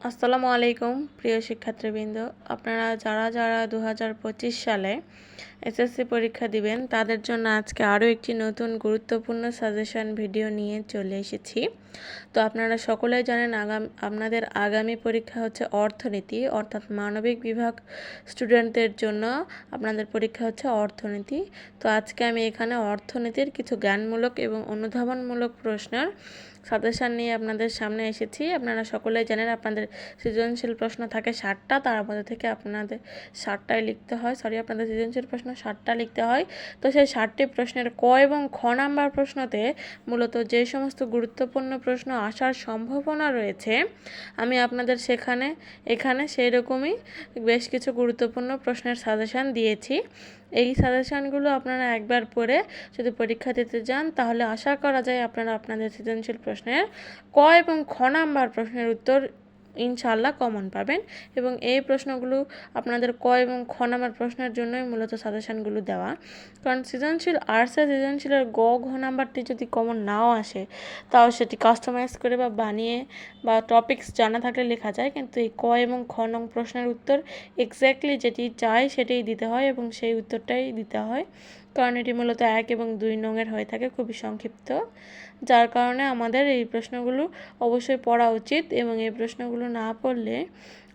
আসসালামু আলাইকুম প্রিয় শিক্ষার্থীবৃন্দ। আপনারা যারা যারা দু হাজার পঁচিশ সালে এসএসসি পরীক্ষা দিবেন। তাদের জন্য আজকে আরও একটি নতুন গুরুত্বপূর্ণ সাজেশন ভিডিও নিয়ে চলে এসেছি। তো আপনারা সকলেই জানেন আগাম, আপনাদের আগামী পরীক্ষা হচ্ছে অর্থনীতি, অর্থাৎ মানবিক বিভাগ স্টুডেন্টদের জন্য আপনাদের পরীক্ষা হচ্ছে অর্থনীতি। তো আজকে আমি এখানে অর্থনীতির কিছু জ্ঞানমূলক এবং অনুধাবনমূলক প্রশ্নের সাজেশান নিয়ে আপনাদের সামনে এসেছি। আপনারা সকলেই জানেন আপনাদের সৃজনশীল প্রশ্ন থাকে ষাটটা তার মধ্যে থেকে আপনাদের ষাটটাই লিখতে হয়। সরি আপনাদের সৃজনশীল প্রশ্ন ষাটটা লিখতে হয়। তো সেই ষাটটি প্রশ্নের ক এবং খ নাম্বার প্রশ্নতে মূলত যে সমস্ত গুরুত্বপূর্ণ প্রশ্ন আসার সম্ভাবনা রয়েছে, আমি আপনাদের সেখানে, এখানে সেই রকমই বেশ কিছু গুরুত্বপূর্ণ প্রশ্নের সাজেশান দিয়েছি। এই সাজেশানগুলো আপনারা একবার পড়ে যদি পরীক্ষা দিতে যান, তাহলে আশা করা যায় আপনারা আপনাদের সৃজনশীল প্রশ্নের ক এবং খ নাম্বার প্রশ্নের উত্তর ইনশাল্লাহ কমন পাবেন। এবং এই প্রশ্নগুলো আপনাদের ক এবং খ নাম্বার প্রশ্নের জন্যই মূলত সাজেশানগুলো দেওয়া। কারণ সৃজনশীল আর্টসের সৃজনশীলের গ, ঘ নাম্বারটি যদি কমন নাও আসে, তাও সেটি কাস্টমাইজ করে বা বানিয়ে বা টপিকস জানা থাকলে লেখা যায়। কিন্তু এই ক এবং খ নং প্রশ্নের উত্তর এক্স্যাক্টলি যেটি চাই সেটাই দিতে হয় এবং সেই উত্তরটাই দিতে হয়। কারণ এটি মূলত এক এবং দুই নংয়ের হয়ে থাকে, খুবই সংক্ষিপ্ত। যার কারণে আমাদের এই প্রশ্নগুলো অবশ্যই পড়া উচিত এবং এই প্রশ্নগুলো না পড়লে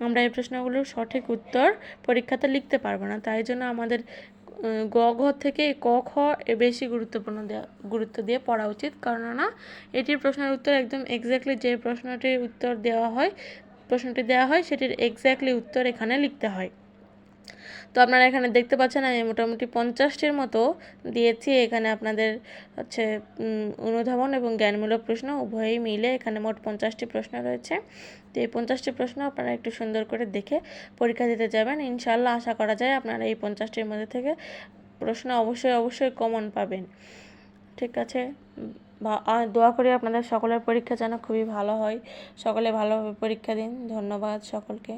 আমরা এই প্রশ্নগুলোর সঠিক উত্তর পরীক্ষাতে লিখতে পারব না। তাই জন্য আমাদের গ, ঘ থেকে ক, খ বেশি গুরুত্বপূর্ণ দেওয়া গুরুত্ব দিয়ে পড়া উচিত। কেননা এটির প্রশ্নের উত্তর একদম এক্স্যাক্টলি যে প্রশ্নটির উত্তর দেওয়া হয়, প্রশ্নটি দেওয়া হয়, সেটির এক্স্যাক্টলি উত্তর এখানে লিখতে হয়। তো আপনারা এখানে দেখতে পাচ্ছেন আমি মোটামুটি পঞ্চাশটির মতো দিয়েছি। এখানে আপনাদের হচ্ছে অনুধাবন এবং জ্ঞানমূলক প্রশ্ন উভয়ই মিলে এখানে মোট পঞ্চাশটি প্রশ্ন রয়েছে। তো এই পঞ্চাশটি প্রশ্ন আপনারা একটু সুন্দর করে দেখে পরীক্ষা দিতে যাবেন। ইনশাল্লাহ আশা করা যায় আপনারা এই পঞ্চাশটির মধ্যে থেকে প্রশ্ন অবশ্যই অবশ্যই কমন পাবেন। ঠিক আছে? দোয়া করি আপনাদের সকলের পরীক্ষা যেন খুবই ভালো হয়। সকলে ভালোভাবে পরীক্ষা দিন। ধন্যবাদ সকলকে।